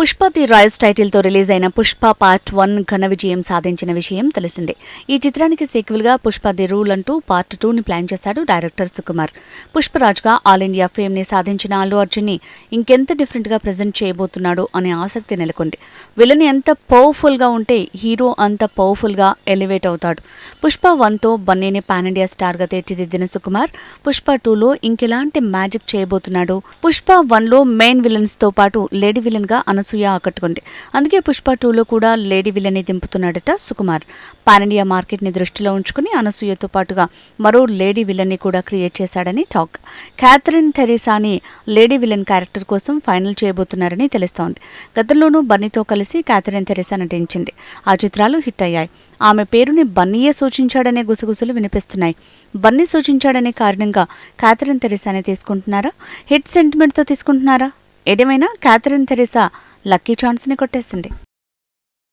Pushpa the royals టైటిల్తో release అయిన Pushpa part one ఘన విజయం సాధించిన విషయం తెలిసిందే. ఈ చిత్రానికి సీక్వెల్గా పుష్ప ది రూల్ అంటూ పార్ట్ టూ ని ప్లాన్ చేశాడు డైరెక్టర్ సుకుమార్. పుష్పరాజ్గా ఆల్ ఇండియా ఫేమ్ని సాధించిన అల్లు అర్జున్ని ఇంకెంత డిఫరెంట్గా ప్రెజెంట్ చేయబోతున్నాడు అనే ఆసక్తి నెలకొంది. విలన్ ఎంత పవర్ఫుల్గా ఉంటే హీరో అంత పవర్ఫుల్గా ఎలివేట్ అవుతాడు. పుష్ప వన్తో బన్నీని పాన్ ఇండియా స్టార్గా తీర్చిదిద్దిన సుకుమార్ పుష్ప టూలో ఇంకెలాంటి మ్యాజిక్ చేయబోతున్నాడు? పుష్ప వన్లో మెయిన్ విలన్స్తో పాటు లేడీ విలన్గా అనసూయ ఆకట్టుకుంది. అందుకే పుష్ప టూలో కూడా లేడీ విలని దింపుతున్నాడట సుకుమార్. పాన్ ఇండియా మార్కెట్ని దృష్టిలో ఉంచుకుని అనసూయతో పాటుగా మరో లేడీ విలన్ని కూడా క్రియేట్ చేశాడని టాక్. క్యాథరిన్ థెరిసాని లేడీ విలన్ క్యారెక్టర్ కోసం ఫైనల్ చేయబోతున్నారని తెలుస్తోంది. గతంలోనూ బన్నీతో కలిసి క్యాథరిన్ థెరీసా నటించింది. ఆ చిత్రాలు హిట్ అయ్యాయి. ఆమె పేరుని బన్నీయే సూచించాడనే గుసగుసలు వినిపిస్తున్నాయి. బన్నీ సూచించాడనే కారణంగా క్యాథరిన్ థెరీసాని తీసుకుంటున్నారా? హిట్ సెంటిమెంట్తో తీసుకుంటున్నారా? ఏదేమైనా క్యాథరిన్ థెరీసా లక్కీ ఛాన్స్ని కొట్టేసింది.